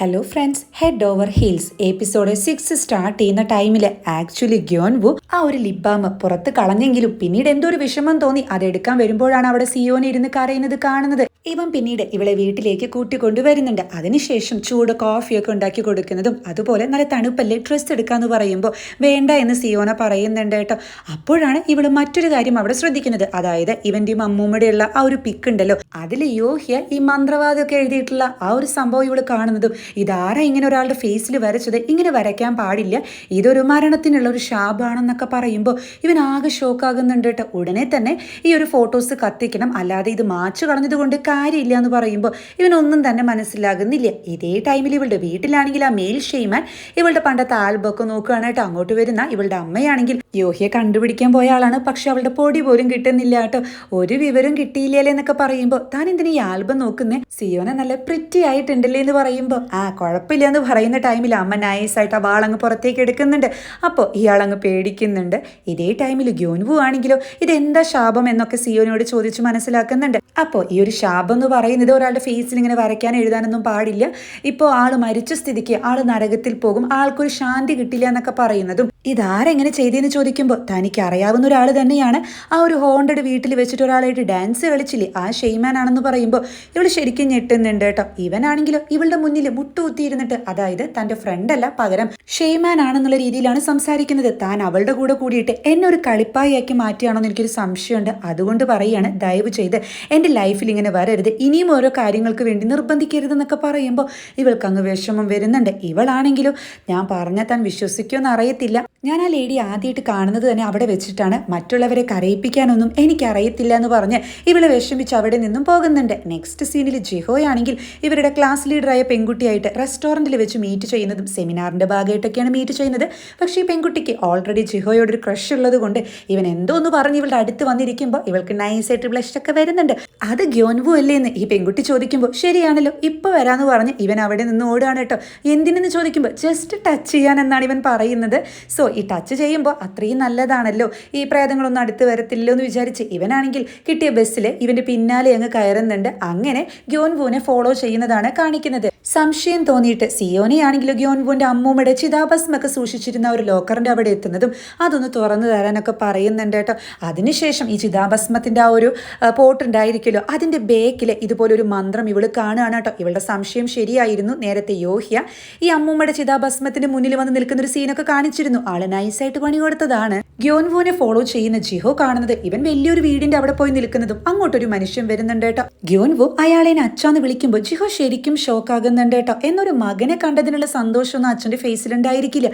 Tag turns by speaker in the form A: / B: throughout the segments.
A: Hello friends head over heels episode six start ചെയ്യുന്ന ടൈമിൽ actually ഗ്യോൻവു ആ ഒരു ലിബാമ് പുറത്ത് കളഞ്ഞെങ്കിലും പിന്നീട് എന്തോ ഒരു വിഷമം തോന്നി. അതെടുക്കാൻ വരുമ്പോഴാണ് അവിടെ സിയോനെ ഇരുന്ന് കരയുന്നത് കാണുന്നത്. ഇവൻ പിന്നീട് ഇവളെ വീട്ടിലേക്ക് കൂട്ടിക്കൊണ്ടുവരുന്നുണ്ട്. അതിനുശേഷം ചൂട് കോഫിയൊക്കെ ഉണ്ടാക്കി കൊടുക്കുന്നതും അതുപോലെ നല്ല തണുപ്പല്ലേ ഡ്രസ്സ് എടുക്കാന്ന് പറയുമ്പോൾ. വേണ്ട എന്ന് സിയോന പറയുന്നുണ്ട് കേട്ടോ. അപ്പോഴാണ് ഇവൾ മറ്റൊരു കാര്യം അവിടെ ശ്രദ്ധിക്കുന്നത്. അതായത് ഇവന്റെ അമ്മൂമ്മയുടെയുള്ള ആ ഒരു പിക്ക് ഉണ്ടല്ലോ. അതിൽ യോഹ്യ ഈ മന്ത്രവാദമൊക്കെ എഴുതിയിട്ടുള്ള ആ ഒരു സംഭവം ഇവൾ കാണുന്നതും ഇതാരാ ഇങ്ങനെ ഒരാളുടെ ഫേസിൽ വരച്ചത്? ഇങ്ങനെ വരയ്ക്കാൻ പാടില്ല. ഇതൊരു മരണത്തിനുള്ള ഒരു ശാപാണെന്നൊക്കെ പറയുമ്പോൾ ഇവൻ ആകെ ഷോക്കാകുന്നുണ്ട് കേട്ടോ. ഉടനെ തന്നെ ഈ ഒരു ഫോട്ടോസ് കത്തിക്കണം. അല്ലാതെ ഇത് മാച്ചു കളഞ്ഞത് കൊണ്ട് കാര്യമില്ല എന്ന് പറയുമ്പോൾ ഇവനൊന്നും തന്നെ മനസ്സിലാകുന്നില്ല. ഇതേ ടൈമിൽ ഇവളുടെ വീട്ടിലാണെങ്കിൽ ആ മെയിൽ ഷെയ്മാൻ ഇവളുടെ പണ്ടത്തെ ആൽബമൊക്കെ നോക്കുകയാണ് കേട്ടോ അങ്ങോട്ട് വരുന്ന ഇവളുടെ അമ്മയാണെങ്കിൽ യോഹിയെ കണ്ടുപിടിക്കാൻ പോയ ആളാണ്. പക്ഷെ അവളുടെ പൊടി പോലും കിട്ടുന്നില്ല കേട്ടോ. ഒരു വിവരം കിട്ടിയില്ലേ എന്നൊക്കെ പറയുമ്പോൾ താൻ എന്തിനാ ഈ ആൽബം നോക്കുന്നേ? സിയോനെ നല്ല പ്രിറ്റി ആയിട്ടുണ്ടല്ലേ എന്ന് പറയുമ്പോൾ ആ കുഴപ്പമില്ല എന്ന് പറയുന്ന ടൈമിൽ അമ്മ നൈസായിട്ട് ആ വാളങ്ങ് പുറത്തേക്ക് എടുക്കുന്നുണ്ട്. അപ്പോൾ ഇയാളങ്ങ് പേടിക്കുന്നുണ്ട്. ഇതേ ടൈമിൽ ഗ്യോൻവു ആണെങ്കിലോ ഇതെന്താ ശാപം എന്നൊക്കെ സിയോനോട് ചോദിച്ച് മനസ്സിലാക്കുന്നുണ്ട്. അപ്പോൾ ഈ ഒരു ശാപം എന്ന് പറയുന്നത് ഒരാളുടെ ഫേസിൽ ഇങ്ങനെ വരയ്ക്കാൻ എഴുതാനൊന്നും പാടില്ല. ഇപ്പോൾ ആൾ മരിച്ച സ്ഥിതിക്ക് ആൾ നരകത്തിൽ പോകും. ആൾക്കൊരു ശാന്തി കിട്ടില്ല എന്നൊക്കെ പറയുന്നതും. ഇതാരെങ്ങനെ ചെയ്തതെന്ന് ചോദിക്കുമ്പോൾ തനിക്ക് അറിയാവുന്ന ഒരാൾ തന്നെയാണ്. ആ ഒരു ഹോണ്ടഡ് വീട്ടിൽ വെച്ചിട്ട് ഒരാളായിട്ട് ഡാൻസ് കളിച്ചില്ലേ? ആ ഷെയ്മാൻ ആണെന്ന് പറയുമ്പോൾ ഇവൾ ശരിക്കും ഞെട്ടുന്നുണ്ട് കേട്ടോ. ഇവനാണെങ്കിലോ ഇവളുടെ മുന്നിൽ മുട്ടുകുത്തിയിരുന്നിട്ട് അതായത് തന്റെ ഫ്രണ്ടല്ല പകരം ഷെയ്മാൻ ആണെന്നുള്ള രീതിയിലാണ് സംസാരിക്കുന്നത്. താൻ അവളുടെ കൂടെ കൂടിയിട്ട് എന്നെ ഒരു കളിപ്പായിയാക്കി മാറ്റിയാണോ എന്ന് എനിക്കൊരു സംശയമുണ്ട്. അതുകൊണ്ട് പറയുകയാണ് ദയവ് ചെയ്ത് എന്റെ ലൈഫിൽ ഇങ്ങനെ വരരുത്. ഇനിയും ഓരോ കാര്യങ്ങൾക്ക് വേണ്ടി നിർബന്ധിക്കരുത് എന്നൊക്കെ പറയുമ്പോൾ ഇവൾക്ക് അങ്ങ് വിഷമം വരുന്നുണ്ട്. ഇവളാണെങ്കിലും? ഞാൻ പറഞ്ഞാൽ താൻ വിശ്വസിക്കുമെന്ന് അറിയത്തില്ല. ഞാൻ ആ ലേഡി ആദ്യമായിട്ട് കാണുന്നത് തന്നെ അവിടെ വെച്ചിട്ടാണ് മറ്റുള്ളവരെ കരയിപ്പിക്കാനൊന്നും എനിക്കറിയത്തില്ല എന്ന് പറഞ്ഞ് ഇവളെ വിഷമിച്ച് അവിടെ നിന്നും പോകുന്നുണ്ട്. നെക്സ്റ്റ് സീനിൽ ജിഹോയാണെങ്കിൽ ഇവരുടെ ക്ലാസ് ലീഡറായ പെൺകുട്ടിയായിട്ട് റെസ്റ്റോറന്റിൽ വെച്ച് മീറ്റ് ചെയ്യുന്നതും സെമിനാറിന്റെ ഭാഗമായിട്ടൊക്കെയാണ് മീറ്റ് ചെയ്യുന്നത്. പക്ഷേ ഈ പെൺകുട്ടിക്ക് ഓൾറെഡി ജിഹോയോട് ഒരു ക്രഷ് ഉള്ളത് കൊണ്ട് ഇവൻ എന്തോ എന്ന് പറഞ്ഞ് ഇവളുടെ അടുത്ത് വന്നിരിക്കുമ്പോൾ ഇവൾക്ക് നൈസായിട്ട് ബ്ലഷ് ഒക്കെ വരുന്നുണ്ട്. അത് ഗ്യോൻവു അല്ലേ എന്ന് ഈ പെൺകുട്ടി ചോദിക്കുമ്പോൾ ശരിയാണല്ലോ ഇപ്പോൾ വരാമെന്ന് പറഞ്ഞ് ഇവൻ അവിടെ നിന്ന് ഓടുകയാണ് കേട്ടോ. എന്തിനെന്ന് ചോദിക്കുമ്പോൾ ജസ്റ്റ് ടച്ച് ചെയ്യാൻ എന്നാണ് ഇവൻ പറയുന്നത്. സോ ഈ ടച്ച് ചെയ്യുമ്പോൾ അത്രയും നല്ലതാണല്ലോ. ഈ പ്രേതങ്ങളൊന്നും അടുത്ത് വരത്തില്ലോ എന്ന് വിചാരിച്ച് ഇവനാണെങ്കിൽ കിട്ടിയ ബസ്സിൽ ഇവന്റെ പിന്നാലെ അങ്ങ് കയറുന്നുണ്ട്. അങ്ങനെ ഗ്യോൻവുവിനെ ഫോളോ ചെയ്യുന്നതാണ് കാണിക്കുന്നത്. സംശയം തോന്നിയിട്ട് സിയോനെയാണെങ്കിലും ഗ്യോൻവുവിന്റെ അമ്മൂമ്മയുടെ ചിതാഭസ്മൊക്കെ സൂക്ഷിച്ചിരുന്ന ഒരു ലോക്കറിന്റെ അവിടെ എത്തുന്നതും അതൊന്ന് തുറന്നു തരാനൊക്കെ പറയുന്നുണ്ട് കേട്ടോ. അതിനുശേഷം ഈ ചിതാഭസ്മത്തിന്റെ ആ ഒരു പോട്ട് ഉണ്ടായിരിക്കുമല്ലോ അതിന്റെ ബേക്കിൽ ഇതുപോലെ ഒരു മന്ത്രം ഇവൾ കാണുകയാണ് കേട്ടോ. ഇവളുടെ സംശയം ശരിയായിരുന്നു. നേരത്തെ യോഹ്യ ഈ അമ്മൂമ്മയുടെ ചിതാഭസ്മത്തിന് മുന്നിൽ വന്ന് നിൽക്കുന്ന ഒരു സീനൊക്കെ കാണിച്ചിരുന്നു. ആൾ നൈസായിട്ട് പണി കൊടുത്തതാണ്. ഗ്യോൻവുവിനെ ഫോളോ ചെയ്യുന്ന ജിഹോ കാണുന്നത് ഇവൻ വലിയൊരു വീടിന്റെ അവിടെ പോയി നിൽക്കുന്നതും അങ്ങോട്ടൊരു മനുഷ്യൻ വരുന്നുണ്ട് കേട്ടോ. ഗ്യോൻവു അയാളെ അച്ഛാന്ന് വിളിക്കുമ്പോൾ ജിഹോ ശരിക്കും ഷോക്കാകുന്നുണ്ട് കേട്ടോ. എന്നൊരു മകനെ കണ്ടതിനുള്ള സന്തോഷമൊന്നും അച്ഛന്റെ ഫേസിലുണ്ടായിരിക്കില്ല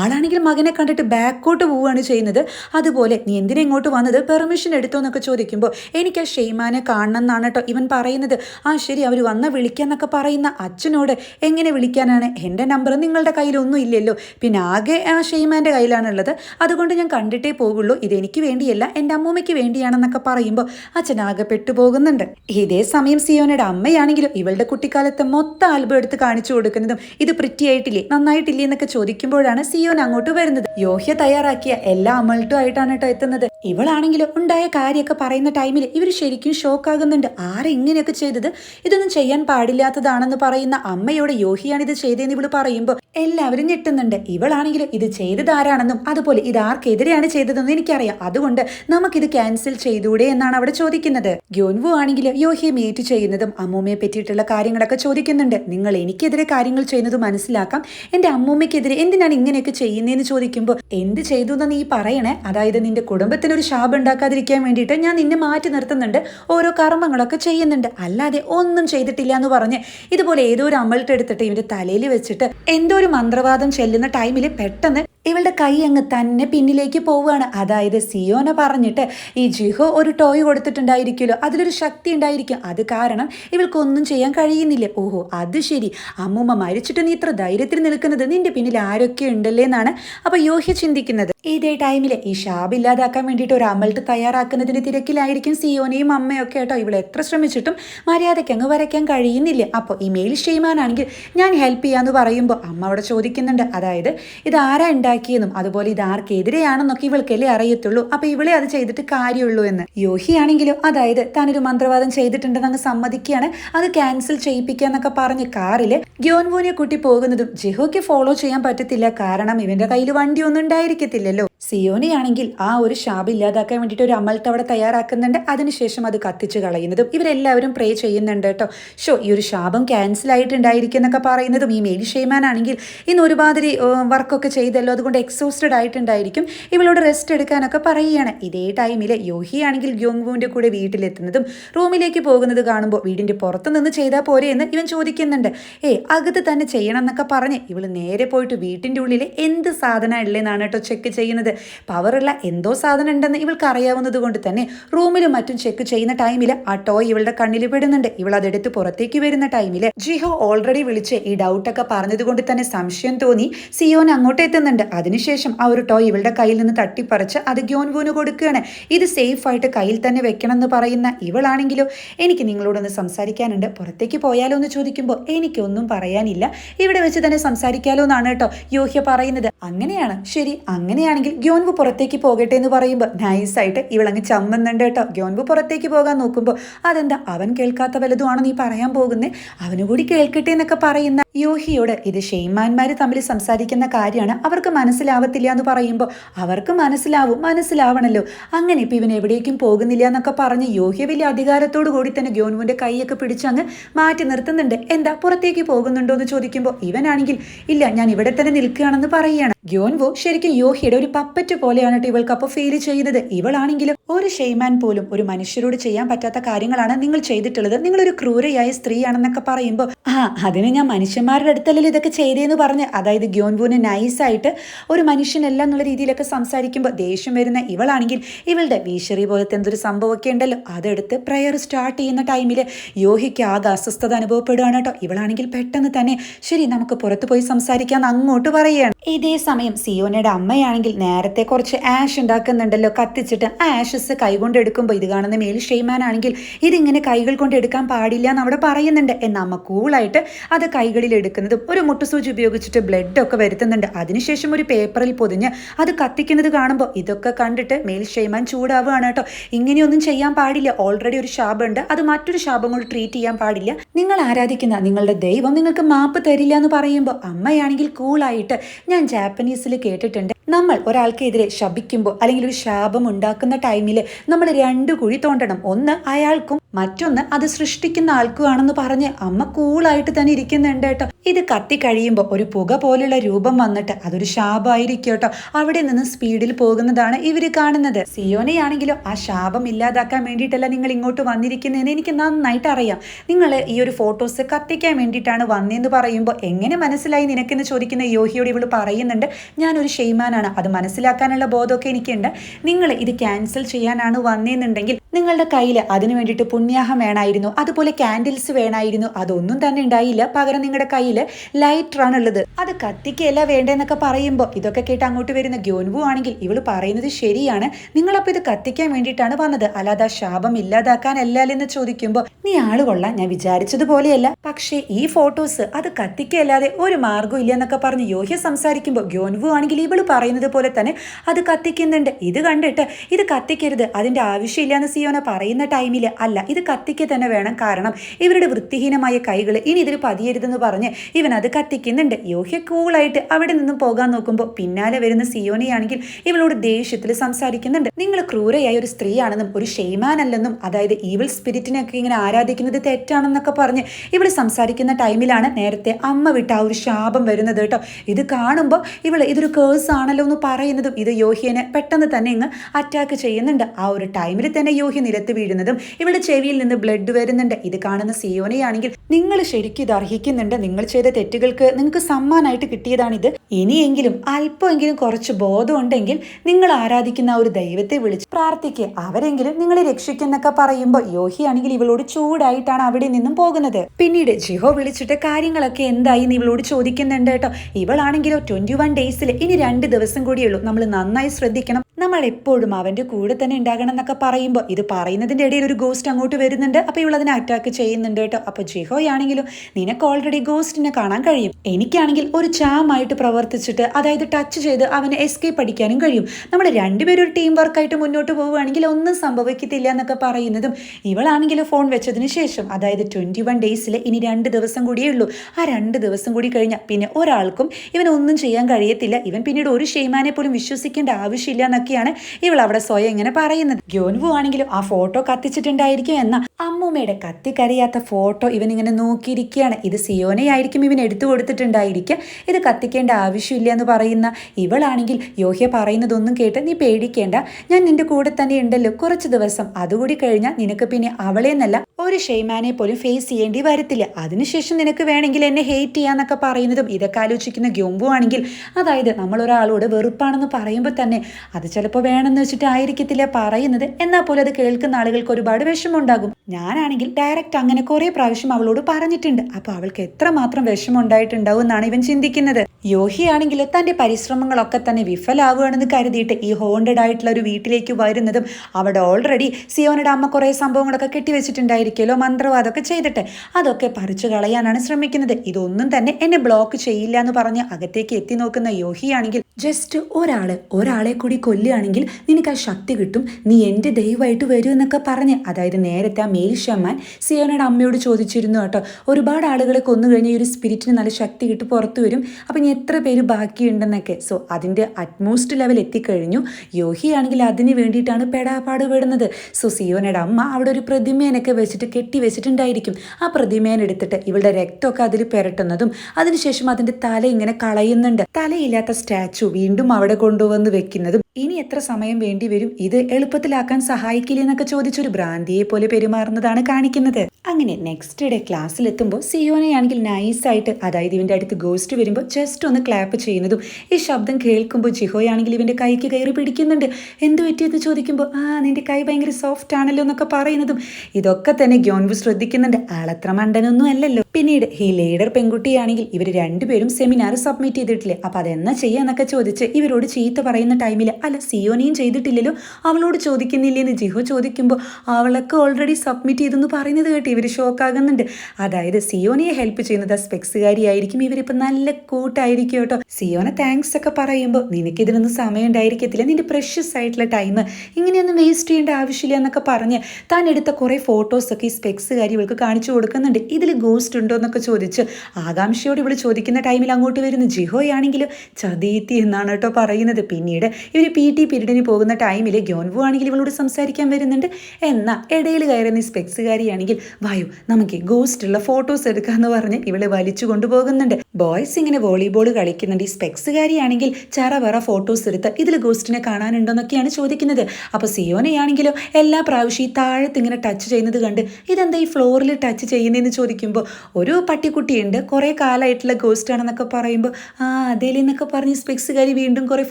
A: ആളാണെങ്കിൽ മകനെ കണ്ടിട്ട് ബാക്കോട്ട് പോവുകയാണ് ചെയ്യുന്നത്. അതുപോലെ നീ എന്തിനാ ഇങ്ങോട്ട് വന്നത്? പെർമിഷൻ എടുത്തോ എന്നൊക്കെ ചോദിക്കുമ്പോൾ എനിക്ക് ആ ഷെയ്മാനെ കാണണം എന്നാണ് കേട്ടോ ഇവൻ പറയുന്നത്. ആ ശരി അവർ വന്ന വിളിക്കാന്നൊക്കെ പറയുന്ന അച്ഛനോട് എങ്ങനെ വിളിക്കാനാണ്? എന്റെ നമ്പർ നിങ്ങളുടെ കയ്യിലൊന്നും ഇല്ലല്ലോ. പിന്നെ ആകെ ആ ഷെയ്മാന്റെ കയ്യിലാണുള്ളത്. അതുകൊണ്ട് ഞാൻ കണ്ടിട്ടേ പോകുള്ളൂ ഇതെനിക്ക് വേണ്ടിയല്ല എന്റെ അമ്മൂമ്മയ്ക്ക് വേണ്ടിയാണെന്നൊക്കെ പറയുമ്പോൾ അച്ഛൻ ആകെ പെട്ടുപോകുന്നുണ്ട്. ഇതേ സമയം സിയോനയുടെ അമ്മയാണെങ്കിലും ഇവളുടെ കുട്ടിക്കാലത്തെ മൊത്തം ആൽബം എടുത്ത് കാണിച്ചു കൊടുക്കുന്നതും ഇത് പ്രിറ്റി ആയിട്ടില്ലേ നന്നായിട്ടില്ലേ എന്നൊക്കെ ചോദിക്കുമ്പോഴാണ് സിയോൻ അങ്ങോട്ട് വരുന്നത്. യോഹ്യ തയ്യാറാക്കിയ എല്ലാ അമൾട്ടും ആയിട്ടാണ് കേട്ടോ എത്തുന്നത്. ഇവളാണെങ്കിലും ഉണ്ടായ കാര്യമൊക്കെ പറയുന്ന ടൈമിൽ ഇവർ ശരിക്കും ഷോക്ക് ആകുന്നുണ്ട് ആരെങ്ങനെയൊക്കെ ചെയ്തത്? ഇതൊന്നും ചെയ്യാൻ പാടില്ലാത്തതാണെന്ന് പറയുന്ന അമ്മയോട് യോഹിയാണ് ഇത് ചെയ്തതെന്ന് ഇവൾ പറയുമ്പോൾ എല്ലാവരും ഞെട്ടുന്നുണ്ട്. ഇവളാണെങ്കിലും ഇത് ചെയ്തത് ആരാണെന്നും അതുപോലെ ഇത് ആർക്കെതിരെയാണ് ചെയ്തതെന്നും എനിക്കറിയാം. അതുകൊണ്ട് നമുക്കിത് ക്യാൻസൽ ചെയ്തൂടെ എന്നാണ് അവിടെ ചോദിക്കുന്നത്. ഗ്യോൻവു ആണെങ്കിൽ യോഹിയെ മീറ്റ് ചെയ്യുന്നതും അമ്മൂമ്മയെ പറ്റിയിട്ടുള്ള കാര്യങ്ങളൊക്കെ ചോദിക്കുന്നുണ്ട്. നിങ്ങൾ എനിക്കെതിരെ കാര്യങ്ങൾ ചെയ്യുന്നത് മനസ്സിലാക്കാം. എന്റെ അമ്മൂമ്മയ്ക്കെതിരെ എന്തിനാണ് ഇങ്ങനെയൊക്കെ ചെയ്യുന്നതെന്ന് ചോദിക്കുമ്പോൾ എന്ത് ചെയ്തു എന്ന് നീ പറയണേ? അതായത് നിന്റെ കുടുംബത്തിന് ഒരു ശാപം ഉണ്ടാക്കാതിരിക്കാൻ വേണ്ടിയിട്ട് ഞാൻ നിന്നെ മാറ്റി നിർത്തുന്നുണ്ട്. ഓരോ കർമ്മങ്ങളൊക്കെ ചെയ്യുന്നുണ്ട്. അല്ലാതെ ഒന്നും ചെയ്തിട്ടില്ല എന്ന് പറഞ്ഞ് ഇതുപോലെ ഏതോ ഒരു അമൾട്ട് എടുത്തിട്ട് ഇവന്റെ തലയിൽ വെച്ചിട്ട് എന്തോ ഒരു മന്ത്രവാദം ചെല്ലുന്ന ടൈമിൽ പെട്ടെന്ന് ഇവളുടെ കൈ അങ്ങ് തന്നെ പിന്നിലേക്ക് പോവുകയാണ്. അതായത് സിയോന പറഞ്ഞിട്ട് ഈ ജിഹോ ഒരു ടോയ് കൊടുത്തിട്ടുണ്ടായിരിക്കുമല്ലോ. അതിലൊരു ശക്തി ഉണ്ടായിരിക്കും. അത് കാരണം ഇവൾക്കൊന്നും ചെയ്യാൻ കഴിയുന്നില്ല. ഓഹോ അത് ശരി. അമ്മൂമ്മ മരിച്ചിട്ട് നീ ഇത്ര ധൈര്യത്തിൽ നിൽക്കുന്നത് നിന്റെ പിന്നിൽ ആരൊക്കെ ഉണ്ടല്ലേ എന്നാണ് അപ്പൊ യോഹ്യ ചിന്തിക്കുന്നത്. ഇതേ ടൈമിൽ ഈ ഷാബ് ഇല്ലാതാക്കാൻ വേണ്ടിയിട്ട് ഒരു അമൾട്ട് തയ്യാറാക്കുന്നതിന്റെ തിരക്കിലായിരിക്കും സിയോനെയും അമ്മയൊക്കെ കേട്ടോ. ഇവൾ എത്ര ശ്രമിച്ചിട്ടും മര്യാദയ്ക്ക് അങ്ങ് വരയ്ക്കാൻ കഴിയുന്നില്ല. അപ്പോൾ ഈ മെയിൽ ഷെയ്മാനാണെങ്കിൽ ഞാൻ ഹെൽപ്പ് ചെയ്യാന്ന് പറയുമ്പോൾ അമ്മ അവിടെ ചോദിക്കുന്നുണ്ട്. അതായത് ഇത് ആരാ ഉണ്ടാക്കിയെന്നും അതുപോലെ ഇത് ആർക്കെതിരെയാണെന്നൊക്കെ ഇവൾക്കല്ലേ അറിയത്തുള്ളൂ. അപ്പൊ ഇവളെ അത് ചെയ്തിട്ട് കാര്യമുള്ളൂ എന്ന്. യോഹിയാണെങ്കിലോ അതായത് താനൊരു മന്ത്രവാദം ചെയ്തിട്ടുണ്ടെന്ന് അങ്ങ് സമ്മതിക്കുകയാണ്. അത് ക്യാൻസൽ ചെയ്യിപ്പിക്കുക എന്നൊക്കെ പറഞ്ഞ് കാറിൽ ഗ്യോൻവോനെ കൂട്ടി പോകുന്നതും ജെഹോക്ക് ഫോളോ ചെയ്യാൻ പറ്റത്തില്ല. കാരണം ഇവന്റെ കയ്യിൽ വണ്ടിയൊന്നും ഉണ്ടായിരിക്കത്തില്ലല്ലോ. സിയോനെയാണെങ്കിൽ ആ ഒരു ശാപം ഇല്ലാതാക്കാൻ വേണ്ടിയിട്ട് ഒരു അമൽത്ത് അവിടെ തയ്യാറാക്കുന്നുണ്ട്. അതിനുശേഷം അത് കത്തിച്ച് കളയുന്നതും ഇവരെല്ലാവരും പ്രേ ചെയ്യുന്നുണ്ട് കേട്ടോ. ഷോ ഈ ഒരു ശാപം ക്യാൻസൽ ആയിട്ടുണ്ടായിരിക്കും എന്നൊക്കെ പറയുന്നതും ഈ മേരി ഷെയ്മാൻ ആണെങ്കിൽ ഇന്ന് ഒരുമാതിരി വർക്കൊക്കെ ചെയ്തല്ലോ അതുകൊണ്ട് എക്സോസ്റ്റഡ് ആയിട്ടുണ്ടായിരിക്കും. ഇവളോട് റെസ്റ്റ് എടുക്കാനൊക്കെ പറയുകയാണ്. ഇതേ ടൈമിൽ യോഹി ആണെങ്കിൽ ഗ്യോങ്വുവിന്റെ കൂടെ വീട്ടിലെത്തുന്നതും റൂമിലേക്ക് പോകുന്നത് കാണുമ്പോൾ വീടിന്റെ പുറത്ത് നിന്ന് ചെയ്താൽ പോരെ എന്ന് ഇവൻ ചോദിക്കുന്നുണ്ട്. ഏ അകത്ത് തന്നെ ചെയ്യണം എന്നൊക്കെ പറഞ്ഞ് ഇവൾ നേരെ പോയിട്ട് വീട്ടിന്റെ ഉള്ളിൽ എന്ത് സാധനമാണ് ഉള്ളതെന്നാണ് കേട്ടോ ചെക്ക് ചെയ്യുന്നത്. പവറുള്ള എന്തോ സാധനം ഉണ്ടെന്ന് ഇവൾക്ക് അറിയാവുന്നത് കൊണ്ട് തന്നെ റൂമിലും മറ്റും ചെക്ക് ചെയ്യുന്ന ടൈമിൽ ആ ടോയ് ഇവളുടെ കണ്ണിൽ പെടുന്നുണ്ട്. ഇവൾ അതെടുത്ത് പുറത്തേക്ക് വരുന്ന ടൈമിൽ ജിഹോ ഓൾറെഡി വിളിച്ച് ഈ ഡൗട്ടൊക്കെ പറഞ്ഞത് കൊണ്ട് തന്നെ സംശയം തോന്നി. സിയോൻ അങ്ങോട്ട് എത്തുന്നുണ്ട്. അതിനുശേഷം ആ ഒരു ടോയ് ഇവളുടെ കയ്യിൽ നിന്ന് തട്ടിപ്പറിച്ച് അത് ഗ്യോൻവൂന് കൊടുക്കുകയാണ്. ഇത് സേഫ് ആയിട്ട് കയ്യിൽ തന്നെ വെക്കണം എന്ന് പറയുന്ന ഇവളാണെങ്കിലോ? എനിക്ക് നിങ്ങളോടൊന്ന് സംസാരിക്കാനുണ്ട്. പുറത്തേക്ക് പോയാലോ എന്ന് ചോദിക്കുമ്പോൾ എനിക്കൊന്നും പറയാനില്ല. ഇവിടെ വെച്ച് തന്നെ സംസാരിക്കാലോ എന്നാണ് കേട്ടോ യോഹ്യ പറയുന്നത്. അങ്ങനെയാണ്. ശരി അങ്ങനെയാണെങ്കിൽ ഗ്യോൻവു പുറത്തേക്ക് പോകട്ടെ എന്ന് പറയുമ്പോൾ നൈസായിട്ട് ഇവളങ്ങ് ചമ്മുന്നുണ്ട് കേട്ടോ. ഗ്യോൻവ് പുറത്തേക്ക് പോകാൻ നോക്കുമ്പോൾ അതെന്താ അവൻ കേൾക്കാത്ത വലതുമാണ് നീ പറയാൻ പോകുന്നത് അവനു കൂടി കേൾക്കട്ടെ എന്നൊക്കെ പറയുന്ന യോഹിയോട് ഇത് ഷെയ്മാന്മാർ തമ്മിൽ സംസാരിക്കുന്ന കാര്യമാണ്. അവർക്ക് മനസ്സിലാവത്തില്ല എന്ന് പറയുമ്പോൾ അവർക്ക് മനസ്സിലാവും മനസ്സിലാവണല്ലോ. അങ്ങനെ ഇപ്പം ഇവൻ എവിടേക്കും പോകുന്നില്ല എന്നൊക്കെ പറഞ്ഞ് യോഹ്യ വലിയ അധികാരത്തോടു കൂടി തന്നെ ഗ്യോൻവുവിന്റെ കൈയൊക്കെ പിടിച്ചങ്ങ് മാറ്റി നിർത്തുന്നുണ്ട്. എന്താ പുറത്തേക്ക് പോകുന്നുണ്ടോ എന്ന് ചോദിക്കുമ്പോൾ ഇവനാണെങ്കിൽ ഇല്ല ഞാൻ ഇവിടെ തന്നെ നിൽക്കുകയാണെന്ന് പറയുകയാണ്. ഗ്യോൻവോ ശരിക്കും യോഹിയുടെ ഒരു പപ്പറ്റ് പോലെയാണ് കേട്ടോ ഇവൾക്ക് അപ്പോൾ ഫീൽ ചെയ്യുന്നത്. ഇവളാണെങ്കിലും ഒരു ഷെയ്മാൻ പോലും ഒരു മനുഷ്യരോട് ചെയ്യാൻ പറ്റാത്ത കാര്യങ്ങളാണ് നിങ്ങൾ ചെയ്തിട്ടുള്ളത്. നിങ്ങൾ ഒരു ക്രൂരയായ സ്ത്രീയാണെന്നൊക്കെ പറയുമ്പോൾ ആ അതിന് ഞാൻ മനുഷ്യന്മാരുടെ അടുത്തല്ലല്ലോ ഇതൊക്കെ ചെയ്തേന്ന് പറഞ്ഞ്. അതായത് ഗ്യോൻപൂന് നൈസായിട്ട് ഒരു മനുഷ്യനല്ല എന്നുള്ള രീതിയിലൊക്കെ സംസാരിക്കുമ്പോൾ ദേഷ്യം വരുന്ന ഇവളാണെങ്കിൽ ഇവളുടെ വീശറി പോലത്തെ എന്തൊരു സംഭവമൊക്കെ ഉണ്ടല്ലോ അതെടുത്ത് പ്രയർ സ്റ്റാർട്ട് ചെയ്യുന്ന ടൈമിൽ യോഹിക്ക് ആകെ അസ്വസ്ഥത അനുഭവപ്പെടുകയാണ് കേട്ടോ. ഇവളാണെങ്കിൽ പെട്ടെന്ന് തന്നെ ശരി നമുക്ക് പുറത്ത് പോയി സംസാരിക്കാം അങ്ങോട്ട് പറയുകയാണ് ഇതേ സമയം സിയോനയുടെ അമ്മയാണെങ്കിൽ നേരത്തെ കുറച്ച് ആഷ് ഉണ്ടാക്കുന്നുണ്ടല്ലോ. കത്തിച്ചിട്ട് ആ ആഷസ് കൈകൊണ്ട് എടുക്കുമ്പോൾ ഇത് കാണുന്ന മേൽ ഷെയ്മാൻ ആണെങ്കിൽ ഇതിങ്ങനെ കൈകൾ കൊണ്ട് എടുക്കാൻ പാടില്ല എന്ന് അവിടെ പറയുന്നുണ്ട്. എന്നാൽ അമ്മ കൂളായിട്ട് അത് കൈകളിൽ എടുക്കുന്നതും ഒരു മുട്ടുസൂചി ഉപയോഗിച്ചിട്ട് ബ്ലഡ് ഒക്കെ വരുത്തുന്നുണ്ട്. അതിനുശേഷം ഒരു പേപ്പറിൽ പൊതിഞ്ഞ് അത് കത്തിക്കുന്നത് കാണുമ്പോൾ ഇതൊക്കെ കണ്ടിട്ട് മേൽ ഷെയ്മാൻ ചൂടാവുകയാണ് കേട്ടോ. ഇങ്ങനെയൊന്നും ചെയ്യാൻ പാടില്ല. ഓൾറെഡി ഒരു ശാപമുണ്ട്. അത് മറ്റൊരു ശാപം കൊണ്ട് ട്രീറ്റ് ചെയ്യാൻ പാടില്ല. നിങ്ങൾ ആരാധിക്കുന്ന നിങ്ങളുടെ ദൈവം നിങ്ങൾക്ക് മാപ്പ് തരില്ല എന്ന് പറയുമ്പോൾ അമ്മയാണെങ്കിൽ കൂളായിട്ട് ഞാൻ ജാപ്പനീസിൽ കേട്ടിട്ടുണ്ട്. നമ്മൾ ഒരാൾക്കെതിരെ ശപിക്കുമ്പോൾ അല്ലെങ്കിൽ ഒരു ശാപം ഉണ്ടാക്കുന്ന ടൈമിൽ നമ്മൾ രണ്ട് കുഴി തോണ്ടണം. ഒന്ന് അയാൾക്കും മറ്റൊന്ന് അത് സൃഷ്ടിക്കുന്ന ആൾക്കുവാണെന്ന് പറഞ്ഞ് അമ്മ കൂളായിട്ട് തന്നെ ഇരിക്കുന്നുണ്ട് കേട്ടോ. ഇത് കത്തി കഴിയുമ്പോൾ ഒരു പുക പോലുള്ള രൂപം വന്നിട്ട് അതൊരു ശാപമായിരിക്കും കേട്ടോ. അവിടെ നിന്ന് സ്പീഡിൽ പോകുന്നതാണ് ഇവർ കാണുന്നത്. സിയോനെയാണെങ്കിലും ആ ശാപം ഇല്ലാതാക്കാൻ വേണ്ടിയിട്ടല്ല നിങ്ങൾ ഇങ്ങോട്ട് വന്നിരിക്കുന്നതെന്ന് എനിക്ക് നന്നായിട്ട് അറിയാം. നിങ്ങൾ ഈ ഒരു ഫോട്ടോസ് കത്തിക്കാൻ വേണ്ടിയിട്ടാണ് വന്നതെന്ന് പറയുമ്പോൾ എങ്ങനെ മനസ്സിലായി നിനക്കെന്ന് ചോദിക്കുന്ന യോഹിയോട് ഇവൾ പറയുന്നുണ്ട്. ഞാനൊരു ഷെയ്മാനാണ്. അത് മനസ്സിലാക്കാനുള്ള ബോധമൊക്കെ എനിക്കുണ്ട്. നിങ്ങൾ ഇത് ക്യാൻസൽ ചെയ്യാനാണ് വന്നതെന്നുണ്ടെങ്കിൽ നിങ്ങളുടെ കയ്യിൽ അതിന് വേണ്ടിയിട്ട് പുണ്യാഹം വേണമായിരുന്നു അതുപോലെ ക്യാൻഡിൽസ് വേണമായിരുന്നു അതൊന്നും തന്നെ ഉണ്ടായില്ല. പകരം നിങ്ങളുടെ കയ്യിൽ ലൈറ്ററാണ് ഉള്ളത് അത് കത്തിക്കല്ല വേണ്ടെന്നൊക്കെ പറയുമ്പോൾ ഇതൊക്കെ കേട്ട് അങ്ങോട്ട് വരുന്ന ഗ്യോൻവു ആണെങ്കിൽ ഇവൾ പറയുന്നത് ശരിയാണ്. നിങ്ങളപ്പോൾ ഇത് കത്തിക്കാൻ വേണ്ടിയിട്ടാണ് വന്നത്. അല്ലാതെ ശാപം ഇല്ലാതാക്കാൻ എന്ന് ചോദിക്കുമ്പോൾ നീ ആൾ കൊള്ളാം ഞാൻ വിചാരിച്ചതുപോലെയല്ല. പക്ഷേ ഈ ഫോട്ടോസ് അത് കത്തിക്കല്ലാതെ ഒരു മാർഗം ഇല്ല എന്നൊക്കെ പറഞ്ഞ് യോഹ്യ സംസാരിക്കുമ്പോൾ ഗ്യോൻവു ആണെങ്കിൽ ഇവൾ പറയുന്നത് പോലെ തന്നെ അത് കത്തിക്കുന്നുണ്ട്. ഇത് കണ്ടിട്ട് ഇത് കത്തിക്കരുത് അതിന്റെ ആവശ്യമില്ല എന്ന് സിയോന പറയുന്ന ടൈമിൽ അല്ല ഇത് കത്തിക്കുക തന്നെ വേണം. കാരണം ഇവരുടെ വൃത്തിഹീനമായ കൈകൾ ഇനി ഇതിൽ പതിയരുതെന്ന് പറഞ്ഞ് ഇവൻ അത് കത്തിക്കുന്നുണ്ട്. യോഹ്യ കൂളായിട്ട് അവിടെ നിന്നും പോകാൻ നോക്കുമ്പോൾ പിന്നാലെ വരുന്ന സിയോനയാണെങ്കിൽ ഇവളോട് ദേഷ്യത്തിൽ സംസാരിക്കുന്നുണ്ട്. നിങ്ങൾ ക്രൂരയായ ഒരു സ്ത്രീയാണെന്നും ഒരു ഷെയ്മാനല്ലെന്നും അതായത് ഈവിൾ സ്പിരിറ്റിനെയൊക്കെ ഇങ്ങനെ ആരാധിക്കുന്നത് തെറ്റാണെന്നൊക്കെ പറഞ്ഞ് ഇവൾ സംസാരിക്കുന്ന ടൈമിലാണ് നേരത്തെ അമ്മ വിട്ട ആ ഒരു ശാപം വരുന്നത് കേട്ടോ. ഇത് കാണുമ്പോൾ ഇവൾ ഇതൊരു കേഴ്സ് ആണല്ലോ എന്ന് പറയുന്നതും ഇത് യോഹ്യനെ പെട്ടെന്ന് തന്നെ ഇങ്ങ് അറ്റാക്ക് ചെയ്യുന്നുണ്ട്. ആ ഒരു ടൈമിൽ തന്നെ യോഹ്യ നിലത്ത് വീഴുന്നതും ഇവളുടെ ചെവിയിൽ നിന്ന് ബ്ലഡ് വരുന്നുണ്ട്. ഇത് കാണുന്ന സിയോനയാണെങ്കിൽ നിങ്ങൾ ശരിക്കും ഇത് അർഹിക്കുന്നുണ്ട്. നിങ്ങൾ ചെയ്ത തെറ്റുകൾക്ക് നിങ്ങൾക്ക് സമ്മാനമായിട്ട് കിട്ടിയതാണിത്. ഇനിയെങ്കിലും അല്പമെങ്കിലും കുറച്ച് ബോധം ഉണ്ടെങ്കിൽ നിങ്ങൾ ആരാധിക്കുന്ന ഒരു ദൈവത്തെ വിളിച്ച് പ്രാർത്ഥിക്കുക അവരെങ്കിലും നിങ്ങളെ രക്ഷിക്കുന്നൊക്കെ പറയുമ്പോൾ യോഹിയാണെങ്കിൽ ഇവളോട് ചൂടായിട്ടാണ് അവിടെ നിന്നും പോകുന്നത്. പിന്നീട് ജിഹോ വിളിച്ചിട്ട് കാര്യങ്ങളൊക്കെ എന്തായി എന്ന് ഇവളോട് ചോദിക്കുന്നുണ്ട് കേട്ടോ. ഇവളാണെങ്കിലോ ട്വന്റി വൺ ഡേയ്സിൽ ഇനി രണ്ട് ദിവസം കൂടിയുള്ളൂ നമ്മൾ നന്നായി ശ്രദ്ധിക്കണം. നമ്മൾ എപ്പോഴും അവന്റെ കൂടെ തന്നെ ഉണ്ടാകണം എന്നൊക്കെ പറയുമ്പോൾ ഇത് പറയുന്നതിന്റെ ഇടയിൽ ഒരു ഗോസ്റ്റ് അങ്ങോട്ട് വരുന്നുണ്ട്. അപ്പോൾ ഇവളതിനെ അറ്റാക്ക് ചെയ്യുന്നുണ്ട് കേട്ടോ. അപ്പോൾ ജിഹോയാണെങ്കിലും നിനക്ക് ഓൾറെഡി ഗോസ്റ്റിനെ കാണാൻ കഴിയും. എനിക്കാണെങ്കിൽ ഒരു ചാമായിട്ട് പ്രവർത്തിച്ചിട്ട് അതായത് ടച്ച് ചെയ്ത് അവനെ എസ്കേപ്പ് അടിക്കാനും കഴിയും. നമ്മൾ രണ്ടുപേരും ഒരു ടീം വർക്കായിട്ട് മുന്നോട്ട് പോവുകയാണെങ്കിൽ ഒന്നും സംഭവിക്കത്തില്ല എന്നൊക്കെ പറയുന്നതും ഇവളാണെങ്കിൽ ഫോൺ വെച്ചതിന് ശേഷം അതായത് ട്വന്റി വൺ ഡേയ്സിൽ ഇനി രണ്ട് ദിവസം കൂടിയേ ഉള്ളൂ. ആ രണ്ട് ദിവസം കൂടി കഴിഞ്ഞാൽ പിന്നെ ഒരാൾക്കും ഇവനൊന്നും ചെയ്യാൻ കഴിയത്തില്ല. ഇവൻ പിന്നീട് ഒരു ഷെയ്മാനെ പോലും വിശ്വസിക്കേണ്ട ആവശ്യമില്ല എന്നൊക്കെയാണ് ഇവൾ അവിടെ സ്വയം ഇങ്ങനെ പറയുന്നത്. ഗ്യോൻവു ആണെങ്കിലും ആ ഫോട്ടോ കത്തിച്ചിട്ടുണ്ടായിരിക്കും എന്ന. അമ്മൂമ്മയുടെ കത്തിക്കരിയാത്ത ഫോട്ടോ ഇവൻ ഇങ്ങനെ നോക്കിയിരിക്കുകയാണ്. ഇത് സിയോനയായിരിക്കും ഇവൻ എടുത്തു കൊടുത്തിട്ടുണ്ടായിരിക്കുക ഇത് കത്തിക്കേണ്ട ആവശ്യമില്ല എന്ന് പറയുന്ന ഇവളാണെങ്കിൽ യോഹ്യ പറയുന്നതൊന്നും കേട്ട് നീ പേടിക്കേണ്ട. ഞാൻ നിന്റെ കൂടെ തന്നെ ഉണ്ടല്ലോ. കുറച്ച് ദിവസം അതുകൂടി കഴിഞ്ഞാൽ നിനക്ക് പിന്നെ അവളെ എന്നല്ല ഒരു ഷെയ്മാനെ പോലും ഫേസ് ചെയ്യേണ്ടി വരത്തില്ല. അതിനുശേഷം നിനക്ക് വേണമെങ്കിൽ എന്നെ ഹേറ്റ് ചെയ്യാന്നൊക്കെ പറയുന്നതും ഇതൊക്കെ ആലോചിക്കുന്ന ഗ്യോമ്പു ആണെങ്കിൽ അതായത് നമ്മൾ ഒരാളോട് വെറുപ്പാണെന്ന് പറയുമ്പോൾ തന്നെ അത് ചിലപ്പോൾ വേണമെന്ന് വെച്ചിട്ടായിരിക്കത്തില്ല പറയുന്നത്. എന്നാൽ പോലും അത് കേൾക്കുന്ന ആളുകൾക്ക് ഒരുപാട് വിഷമമുണ്ടാകും. ഞാനാണെങ്കിൽ ഡയറക്റ്റ് അങ്ങനെ കുറെ പ്രാവശ്യം അവളോട് പറഞ്ഞിട്ടുണ്ട്. അപ്പൊ അവൾക്ക് എത്രമാത്രം വിഷമം ഉണ്ടായിട്ടുണ്ടാവും എന്നാണ് ഇവൻ ചിന്തിക്കുന്നത്. യോഹി ആണെങ്കിൽ തന്റെ പരിശ്രമങ്ങളൊക്കെ തന്നെ വിഫലാവുകയാണെന്ന് കരുതിയിട്ട് ഈ ഹോണ്ടഡ് ആയിട്ടുള്ള ഒരു വീട്ടിലേക്ക് വരുന്നതും അവിടെ ഓൾറെഡി സിയോനയുടെ അമ്മ കുറേ സംഭവങ്ങളൊക്കെ കെട്ടിവെച്ചിട്ടുണ്ടായിരിക്കുമല്ലോ മന്ത്രവാദമൊക്കെ ചെയ്തിട്ട്. അതൊക്കെ പറിച്ചു കളയാനാണ് ശ്രമിക്കുന്നത്. ഇതൊന്നും തന്നെ എന്നെ ബ്ലോക്ക് ചെയ്യില്ല എന്ന് പറഞ്ഞ് അകത്തേക്ക് എത്തി നോക്കുന്ന യോഹിയാണെങ്കിൽ ജസ്റ്റ് ഒരാൾ ഒരാളെ കൂടി കൊല്ലുകയാണെങ്കിൽ നിനക്ക് ആ ശക്തി കിട്ടും. നീ എന്റെ ദൈവമായിട്ട് വരൂ എന്നൊക്കെ പറഞ്ഞ്. അതായത് നേരത്തെ ആ മേൽഷമ്മാൻ സിയോനയുടെ അമ്മയോട് ചോദിച്ചിരുന്നു കേട്ടോ. ഒരുപാട് ആളുകളെ കൊന്നു കഴിഞ്ഞാൽ ഈ ഒരു സ്പിരിറ്റിന് നല്ല ശക്തി കിട്ടി പുറത്തു വരും. അപ്പം ഇനി എത്ര പേര് ബാക്കിയുണ്ടെന്നൊക്കെ. സോ അതിന്റെ അറ്റ്മോസ്റ്റ് ലെവൽ എത്തിക്കഴിഞ്ഞു. യോഹിയാണെങ്കിൽ അതിന് വേണ്ടിയിട്ടാണ് പെടാപ്പാട് വിടുന്നത് സോ സിയോനയുടെ അമ്മ അവിടെ ഒരു പ്രതിമേനൊക്കെ വെച്ചിട്ട് കെട്ടി വെച്ചിട്ടുണ്ടായിരിക്കും. ആ പ്രതിമേനെടുത്തിട്ട് ഇവളുടെ രക്തമൊക്കെ അതിൽ പുരട്ടുന്നതും അതിനുശേഷം അതിന്റെ തല ഇങ്ങനെ കളയുന്നുണ്ട്. തലയില്ലാത്ത സ്റ്റാച്ചു വീണ്ടും അവിടെ കൊണ്ടുവന്ന് വെക്കുന്നതും ഇനി എത്ര സമയം വേണ്ടി വരും? ഇത് എളുപ്പത്തിലാക്കാൻ സഹായിക്കില്ലേ എന്നൊക്കെ ചോദിച്ചൊരു ഭ്രാന്തിയെ പോലെ പെരുമാറുന്നതാണ് കാണിക്കുന്നത്. അങ്ങനെ നെക്സ്റ്റ് ഡേ ക്ലാസ്സിൽ എത്തുമ്പോൾ ക്ലാസ്സിലെത്തുമ്പോൾ സിയോനെയാണെങ്കിൽ നൈസായിട്ട് അതായത് ഇവന്റെ അടുത്ത് ഗോസ്റ്റ് വരുമ്പോൾ ജസ്റ്റ് ഒന്ന് ക്ലാപ്പ് ചെയ്യുന്നതും ഈ ശബ്ദം കേൾക്കുമ്പോൾ ജിഹോയാണെങ്കിൽ ഇവന്റെ കൈക്ക് കയറി പിടിക്കുന്നുണ്ട്. എന്ത് പറ്റിയെന്ന് ചോദിക്കുമ്പോൾ ആ നിന്റെ കൈ ഭയങ്കര സോഫ്റ്റ് ആണല്ലോ എന്നൊക്കെ പറയുന്നതും ഇതൊക്കെ തന്നെ ഗ്യോൻവു ശ്രദ്ധിക്കുന്നുണ്ട്. ആളത്ര മണ്ടനൊന്നും അല്ലല്ലോ. പിന്നീട് ഈ ലീഡർ പെൺകുട്ടിയാണെങ്കിൽ ഇവർ രണ്ടുപേരും സെമിനാർ സബ്മിറ്റ് ചെയ്തിട്ടില്ലേ? അപ്പൊ അതെന്നാ ചെയ്യാന്നൊക്കെ ചോദിച്ച് ഇവരോട് ചീത്ത പറയുന്ന ടൈമിൽ അല്ല സിയോനെയും ചെയ്തിട്ടില്ലല്ലോ? അവളോട് ചോദിക്കുന്നില്ലേന്ന് ജിഹോ ചോദിക്കുമ്പോൾ അവളൊക്കെ ഓൾറെഡി സബ്മിറ്റ് ചെയ്തെന്ന് പറയുന്നത് കേട്ട് ഇവർ ഷോക്കാകുന്നുണ്ട് അതായത് സിയോനയെ ഹെൽപ്പ് ചെയ്യുന്നത് ആ സ്പെക്സുകാരിയായിരിക്കും ഇവരിപ്പോൾ നല്ല കൂട്ടായിരിക്കും കേട്ടോ. സിയോനെ താങ്ക്സ് ഒക്കെ പറയുമ്പോൾ നിനക്കിതിനൊന്നും സമയം ഉണ്ടായിരിക്കത്തില്ല. നിന്റെ പ്രഷ്യസ് ആയിട്ടുള്ള ടൈം ഇങ്ങനെയൊന്നും വേസ്റ്റ് ചെയ്യേണ്ട ആവശ്യമില്ല എന്നൊക്കെ പറഞ്ഞ് താൻ എടുത്ത കുറേ ഫോട്ടോസൊക്കെ ഈ സ്പെക്സുകാരി ഇവൾക്ക് കാണിച്ചു കൊടുക്കുന്നുണ്ട്. ഇതിൽ ഗോസ്റ്റ് ഉണ്ടോ എന്നൊക്കെ ചോദിച്ച് ആകാംക്ഷയോട് ഇവൾ ചോദിക്കുന്ന ടൈമിൽ അങ്ങോട്ട് വരുന്ന. ജിഹോയാണെങ്കിലും ചതീത്തി എന്നാണ് കേട്ടോ പറയുന്നത്. പിന്നീട് ഇവർ പി ടി പീരീഡിന് പോകുന്ന ടൈമിൽ ഗ്യോൻവു ആണെങ്കിൽ ഇവളോട് സംസാരിക്കാൻ വരുന്നുണ്ട്. എന്നാൽ ഇടയിൽ കയറുന്ന ഈ സ്പെക്സുകാരിയാണെങ്കിൽ വായു നമുക്ക് ഗോസ്റ്റുള്ള ഫോട്ടോസ് എടുക്കാന്ന് പറഞ്ഞ് ഇവളെ വലിച്ചു കൊണ്ടുപോകുന്നുണ്ട്. ബോയ്സ് ഇങ്ങനെ വോളിബോൾ കളിക്കുന്നുണ്ട്. ഈ സ്പെക്സുകാരിയാണെങ്കിൽ ചറ പറ ഫോട്ടോസ് എടുത്ത് ഇതിൽ ഗോസ്റ്റിനെ കാണാനുണ്ടോന്നൊക്കെയാണ് ചോദിക്കുന്നത്. അപ്പോൾ സിയോനെയാണെങ്കിലും എല്ലാ പ്രാവശ്യം ഈ താഴത്ത് ഇങ്ങനെ ടച്ച് ചെയ്യുന്നത് കണ്ട് ഇതെന്താ ഈ ഫ്ലോറിൽ ടച്ച് ചെയ്യുന്നതെന്ന് ചോദിക്കുമ്പോൾ ഒരു പട്ടിക്കുട്ടിയുണ്ട്. കുറേ കാലമായിട്ടുള്ള ഗോസ്റ്റ് ആണെന്നൊക്കെ പറയുമ്പോൾ ആ അതേലെന്നൊക്കെ പറഞ്ഞ് സ്പെക്സുകാരി വീണ്ടും കുറേ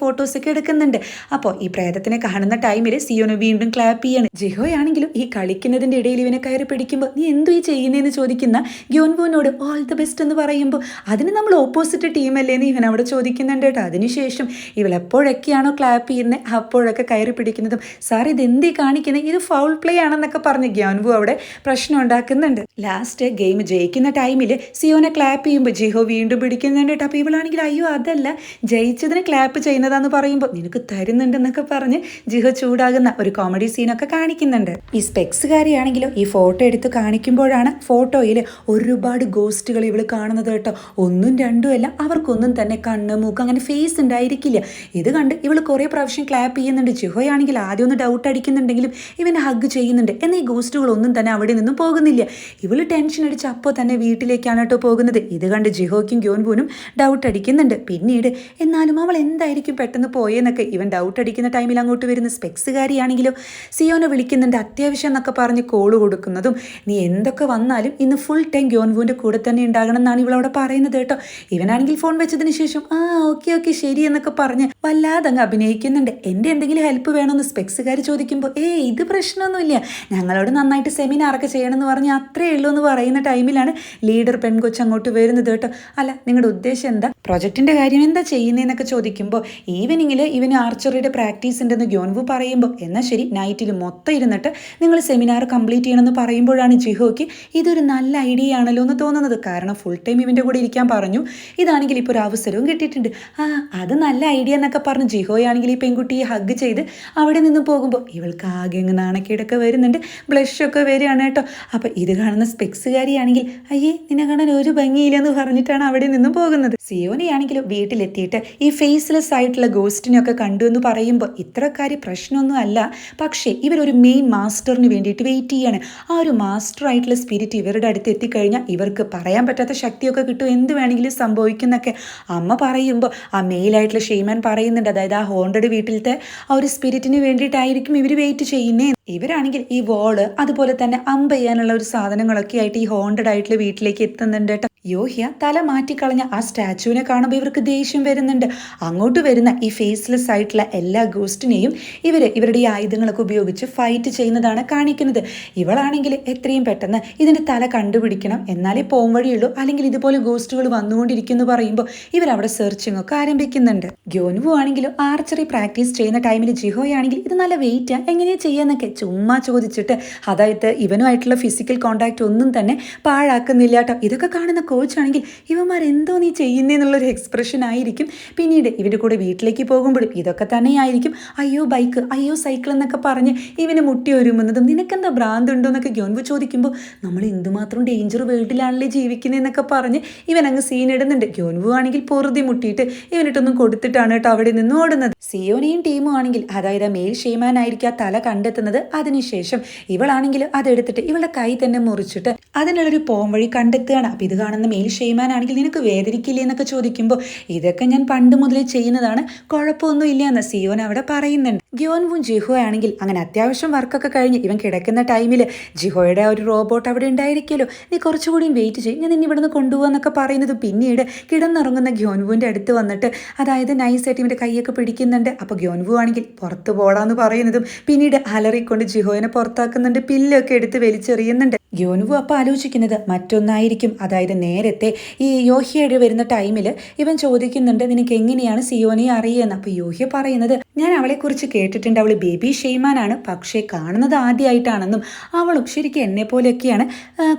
A: ഫോട്ടോസൊക്കെ എടുക്കുന്നുണ്ട്. അപ്പോൾ ഈ പ്രേതത്തിനെ കാണുന്ന ടൈമിൽ സിയോന് വീണ്ടും ക്ലാപ്പ് ചെയ്യാണ്. ജിഹോയാണെങ്കിലും ഈ കളിക്കുന്നതിന്റെ ഇടയിൽ ഇവനെ കയറി പിടിക്കുമ്പോൾ നീ എന്തു ഈ ചെയ്യുന്നതെന്ന് ചോദിക്കുന്ന? ഗ്യോൻവോനോട് ഓൾ ദ ബെസ്റ്റ് എന്ന് പറയുമ്പോൾ അതിന് നമ്മൾ ഓപ്പോസിറ്റ് ടീമല്ലേ എന്ന് ഇവൻ അവിടെ ചോദിക്കുന്നുണ്ട് കേട്ടോ. അതിനുശേഷം ഇവൾ എപ്പോഴൊക്കെയാണോ ക്ലാപ്പ് ചെയ്യുന്നത് അപ്പോഴൊക്കെ കയറി പിടിക്കുന്നതും സാർ ഇത് എന്തീ കാണിക്കുന്നത് ഇത് ഫൗൾ പ്ലേ ആണെന്നൊക്കെ പറഞ്ഞ് ഗ്യോൻവു അവിടെ പ്രശ്നം ഉണ്ടാക്കുന്നുണ്ട്. ലാസ്റ്റ് ഗെയിം ജയിക്കുന്ന ടൈമിൽ സിയോനെ ക്ലാപ്പ് ചെയ്യുമ്പോൾ ജിഹോ വീണ്ടും പിടിക്കുന്നുണ്ട് കേട്ടോ. അപ്പോൾ ഇവളാണെങ്കിൽ അയ്യോ അതല്ല. ജയിച്ചതിന് ക്ലാപ്പ് ചെയ്യുന്നതാന്ന് പറയുമ്പോൾ നിനക്ക് തരുന്നുണ്ടെന്നൊക്കെ പറഞ്ഞ് ജിഹോ ചൂടാകുന്ന ഒരു കോമഡി സീനൊക്കെ കാണിക്കുന്നുണ്ട്. ഈ സ്പെക്സുകാരിയാണെങ്കിലോ ഈ ഫോട്ടോ എടുത്ത് കാണിക്കുമ്പോഴാണ് ഫോട്ടോയിൽ ഒരുപാട് ഗോസ്റ്റുകൾ ഇവൾ കാണുന്നത് കേട്ടോ. ഒന്നും രണ്ടും അല്ല അവർക്കൊന്നും തന്നെ കണ്ണ് മൂക്ക് അങ്ങനെ ഫേസ് ഉണ്ടായിരിക്കില്ല. ഇത് കണ്ട് ഇവൾ കുറേ പ്രാവശ്യം ക്ലാപ്പ് ചെയ്യുന്നുണ്ട്. ജിഹോയാണെങ്കിൽ ആദ്യം ഒന്ന് ഡൗട്ട് അടിക്കുന്നുണ്ടെങ്കിലും ഇവനെ ഹഗ് ചെയ്യുന്നുണ്ട്. എന്നാൽ ഈ ഗോസ്റ്റുകളൊന്നും തന്നെ അവിടെ നിന്നും പോകുന്നില്ല. ഇവൾ ടെൻഷൻ അടിച്ച് അപ്പോൾ തന്നെ വീട്ടിലേക്കാണ് കേട്ടോ പോകുന്നത്. ഇത് കണ്ട് ജിഹോയ്ക്കും ഗ്യോൻബൂനും ഡൗട്ട് അടിക്കുന്നുണ്ട്. പിന്നീട് എന്നാലും അവൾ എന്തായിരിക്കും പെട്ടെന്ന് പോയെന്നൊക്കെ ഇവൻ ഡൗട്ട് അടിക്കുന്ന ടൈമിൽ അങ്ങോട്ട് വരുന്ന സ്പെക്സുകാരിയാണെങ്കിലും സിയോനെ വിളിക്കുന്നുണ്ട് അത്യാവശ്യം എന്നൊക്കെ പറഞ്ഞ് കോൾ കൊടുക്കുന്നതും. നീ എന്തൊക്കെ വന്നാലും ഇന്ന് ഫുൾ ടൈം ഗ്യോൻവുവിന്റെ കൂടെ തന്നെ ഉണ്ടാകണം എന്നാണ് ഇവളവിടെ പറയുന്നത് കേട്ടോ. ഇവനാണെങ്കിൽ ഫോൺ വെച്ചതിന് ശേഷം ആ ഓക്കെ ഓക്കെ ശരി എന്നൊക്കെ പറഞ്ഞ് വല്ലാതെ അങ്ങ് അഭിനയിക്കുന്നുണ്ട്. എന്റെ എന്തെങ്കിലും ഹെൽപ്പ് വേണമെന്ന് സ്പെക്സുകാർ ചോദിക്കുമ്പോൾ ഏ ഇത് പ്രശ്നമൊന്നുമില്ല. ഞങ്ങളോട് നന്നായിട്ട് സെമിനാറൊക്കെ ചെയ്യണമെന്ന് പറഞ്ഞ് അത്രേ ഉള്ളൂ എന്ന് പറയുന്ന ടൈമിലാണ് ലീഡർ പെൺകൊച്ച് അങ്ങോട്ട് വരുന്നത് കേട്ടോ. അല്ല നിങ്ങളുടെ ഉദ്ദേശം എന്താ? പ്രൊജക്റ്റിന്റെ കാര്യം എന്താ ചെയ്യുന്നതെന്നൊക്കെ ചോദിക്കുമ്പോൾ ഈവനിങ്ങിൽ ഇവന് ആർച്ചറിയുടെ പ്രാക്ടീസ് ഉണ്ടെന്ന് ഗ്യോൻവു പറയുമ്പോൾ എന്നാൽ ശരി നൈറ്റിൽ മൊത്തം ഇരുന്നിട്ട് നിങ്ങൾ സെമിനാർ കംപ്ലീറ്റ് ചെയ്യണമെന്ന് പറയുമ്പോഴാണ് ജിഹോയ്ക്ക് ഇതൊരു നല്ല ഐഡിയ ആണല്ലോ എന്ന് തോന്നുന്നത്. കാരണം ഫുൾ ടൈം ഇവന്റെ കൂടെ ഇരിക്കാൻ പറഞ്ഞു. ഇതാണെങ്കിൽ ഇപ്പോൾ ഒരു അവസരവും കിട്ടിയിട്ടുണ്ട്. ആ അത് നല്ല ഐഡിയ എന്നൊക്കെ പറഞ്ഞ് ജിഹോയാണെങ്കിൽ ഈ പെൺകുട്ടിയെ ഹഗ് ചെയ്ത് അവിടെ നിന്ന് പോകുമ്പോൾ ഇവൾക്ക് ആകെ അങ്ങ് നാണക്കേടൊക്കെ വരുന്നുണ്ട്. ബ്ലഷൊക്കെ വരികയാണ് കേട്ടോ. അപ്പോൾ ഇത് കാണുന്ന സ്പെക്സുകാരിയാണെങ്കിൽ അയ്യേ നിന്നെ കാണാൻ ഒരു ഭംഗിയില്ലെന്ന് പറഞ്ഞിട്ടാണ് അവിടെ നിന്നും പോകുന്നത്. സിയോനെയാണെങ്കിലും വീട്ടിലെത്തിയിട്ട് ഈ ഫേസ്ലെസ് ആയിട്ടുള്ള ഗോസ്റ്റിനെയൊക്കെ കണ്ടു എന്ന് പറയുമ്പോൾ ഇത്രക്കാരി പ്രശ്നമൊന്നും അല്ല. പക്ഷേ ഇവരൊരു മെയിൻ മാസ്റ്ററിന് വേണ്ടിയിട്ട് വെയിറ്റ് ചെയ്യാണ്. ആ ഒരു മാസ്റ്റർ ആയിട്ടുള്ള സ്പിരിറ്റ് ഇവരുടെ അടുത്ത് എത്തിക്കഴിഞ്ഞാൽ ഇവർക്ക് പറയാൻ പറ്റാത്ത ശക്തിയൊക്കെ കിട്ടും. എന്ത് വേണമെങ്കിലും സംഭവിക്കുന്നൊക്കെ. അമ്മ പറയുമ്പോൾ ആ മെയിലായിട്ടുള്ള ഷെയ്മാൻ പറയുന്നുണ്ട്. അതായത് ആ ഹോണ്ടഡ് വീട്ടിലത്തെ ആ ഒരു സ്പിരിറ്റിന് വേണ്ടിയിട്ടായിരിക്കും ഇവർ വെയിറ്റ് ചെയ്യുന്നേ. ഇവരാണെങ്കിൽ ഈ വോൾ അതുപോലെ തന്നെ അമ്പ് ചെയ്യാനുള്ള ഒരു സാധനങ്ങളൊക്കെ ആയിട്ട് ഈ ഹോണ്ടഡ് ആയിട്ടുള്ള വീട്ടിലേക്ക് എത്തുന്നുണ്ട് യോഹ്യ തല മാറ്റിക്കളഞ്ഞ ആ സ്റ്റാച്ചുവിനെ കാണുമ്പോൾ ഇവർക്ക് ദേഷ്യം വരുന്നുണ്ട്. അങ്ങോട്ട് വരുന്ന ഈ ഫേസ്ലെസ് ആയിട്ടുള്ള എല്ലാ ഗോസ്റ്റിനെയും ഇവർ ഇവരുടെ ഈ ആയുധങ്ങളൊക്കെ ഉപയോഗിച്ച് ഫൈറ്റ് ചെയ്യുന്നതാണ് കാണിക്കുന്നത്. ഇവളാണെങ്കിൽ എത്രയും പെട്ടെന്ന് ഇതിന്റെ തല കണ്ടുപിടിക്കണം. എന്നാലേ പോം വഴിയുള്ളൂ അല്ലെങ്കിൽ ഇതുപോലെ ഗോസ്റ്റുകൾ വന്നുകൊണ്ടിരിക്കുന്നു പറയുമ്പോൾ ഇവരവിടെ സെർച്ചിങ് ഒക്കെ ആരംഭിക്കുന്നുണ്ട്. ഗ്യോനുവു ആണെങ്കിലും ആർച്ചറി പ്രാക്ടീസ് ചെയ്യുന്ന ടൈമിൽ ജിഹോയാണെങ്കിൽ ഇത് നല്ല വെയിറ്റ് എങ്ങനെയാണ് ചെയ്യാന്നൊക്കെ ചുമ്മാ ചോദിച്ചിട്ട് അതായത് ഇവനുമായിട്ടുള്ള ഫിസിക്കൽ കോണ്ടാക്ട് ഒന്നും തന്നെ പാഴാക്കുന്നില്ല ഇതൊക്കെ കാണുന്ന കോച്ചാണെങ്കിൽ ഇവന്മാർ എന്തോ നീ ചെയ്യുന്നതെന്നുള്ളൊരു എക്സ്പ്രഷൻ ആയിരിക്കും. പിന്നീട് ഇവന്റെ കൂടെ വീട്ടിലേക്ക് പോകുമ്പോഴും ഇതൊക്കെ തന്നെയായിരിക്കും. അയ്യോ ബൈക്ക് അയ്യോ സൈക്കിൾ എന്നൊക്കെ പറഞ്ഞ് ഇവന് മുട്ടി ഒരുമുന്നതും നിനക്കെന്താ ഭ്രാന്ത് ഉണ്ടോ എന്നൊക്കെ ഗ്യോൻവ് ചോദിക്കുമ്പോൾ നമ്മൾ എന്തുമാത്രം ഡേഞ്ചർ വേൾഡിലാണല്ലേ ജീവിക്കുന്നതെന്നൊക്കെ പറഞ്ഞ് ഇവൻ അങ്ങ് സീൻ ഇടുന്നുണ്ട്. ഗ്യോൻവു ആണെങ്കിൽ പൊറുതി മുട്ടിയിട്ട് ഇവനിട്ടൊന്നും കൊടുത്തിട്ടാണ് കേട്ടോ അവിടെ നിന്ന് ഓടുന്നത്. സിയോനെയും ടീമും ആണെങ്കിൽ അതായത് മെയിൽ ഷെയ്മാനായിരിക്കും ആ തല കണ്ടെത്തുന്നത്. അതിനുശേഷം ഇവളാണെങ്കിൽ അതെടുത്തിട്ട് ഇവളുടെ കൈ തന്നെ മുറിച്ചിട്ട് അതിനുള്ളൊരു പോംവഴി കണ്ടെത്തുകയാണ്. അപ്പം ഇത് കാണുന്ന മേൽ മെയിൽ ആണെങ്കിൽ നിനക്ക് വേദനിക്കില്ലേ എന്നൊക്കെ ചോദിക്കുമ്പോൾ ഇതൊക്കെ ഞാൻ പണ്ട് മുതലേ ചെയ്യുന്നതാണ്. കുഴപ്പമൊന്നും ഇല്ല എന്ന് സിയോൻ അവിടെ പറയുന്നുണ്ട്. ഗ്യോൻവും ജിഹോ ആണെങ്കിൽ അങ്ങനെ അത്യാവശ്യം വർക്കൊക്കെ കഴിഞ്ഞ് ഇവൻ കിടക്കുന്ന ടൈമിൽ ജിഹോയുടെ ഒരു റോബോട്ട് അവിടെ ഉണ്ടായിരിക്കുമല്ലോ. നീ കുറച്ചുകൂടി വെയിറ്റ് ചെയ്യും. ഞാൻ നിന്നെ ഇവിടുന്ന് കൊണ്ടുപോകാന്നൊക്കെ പറയുന്നത് പിന്നീട് കിടന്നിറങ്ങുന്ന ഗ്യോൻവുവിന്റെ അടുത്ത് വന്നിട്ട് അതായത് നൈസായിട്ട് ഇവന്റെ കൈയൊക്കെ പിടിക്കുന്നുണ്ട്. അപ്പോൾ ഗ്യോൻവു ആണെങ്കിൽ പുറത്ത് പോടാന്ന് പറയുന്നതും പിന്നീട് അലറിക്കൊണ്ട് ജിഹോയിനെ പുറത്താക്കുന്നുണ്ട്. പില്ലൊക്കെ എടുത്ത് വലിച്ചെറിയുന്നുണ്ട്. ഗ്യോനുവു അപ്പോൾ ആലോചിക്കുന്നത് മറ്റൊന്നായിരിക്കും. അതായത് നേരത്തെ ഈ യോഹ്യയുടെ വരുന്ന ടൈമിൽ ഇവൻ ചോദിക്കുന്നുണ്ട് നിനക്ക് എങ്ങനെയാണ് സിയോനെ അറിയുന്നത്? അപ്പോൾ യോഹ്യ പറയുന്നത് ഞാൻ അവളെക്കുറിച്ച് കേട്ടിട്ടുണ്ട്. അവൾ ബേബി ഷെയ്മാനാണ്. പക്ഷേ കാണുന്നത് ആദ്യമായിട്ടാണെന്നും അവളും ശരിക്കും എന്നെ പോലെയൊക്കെയാണ്.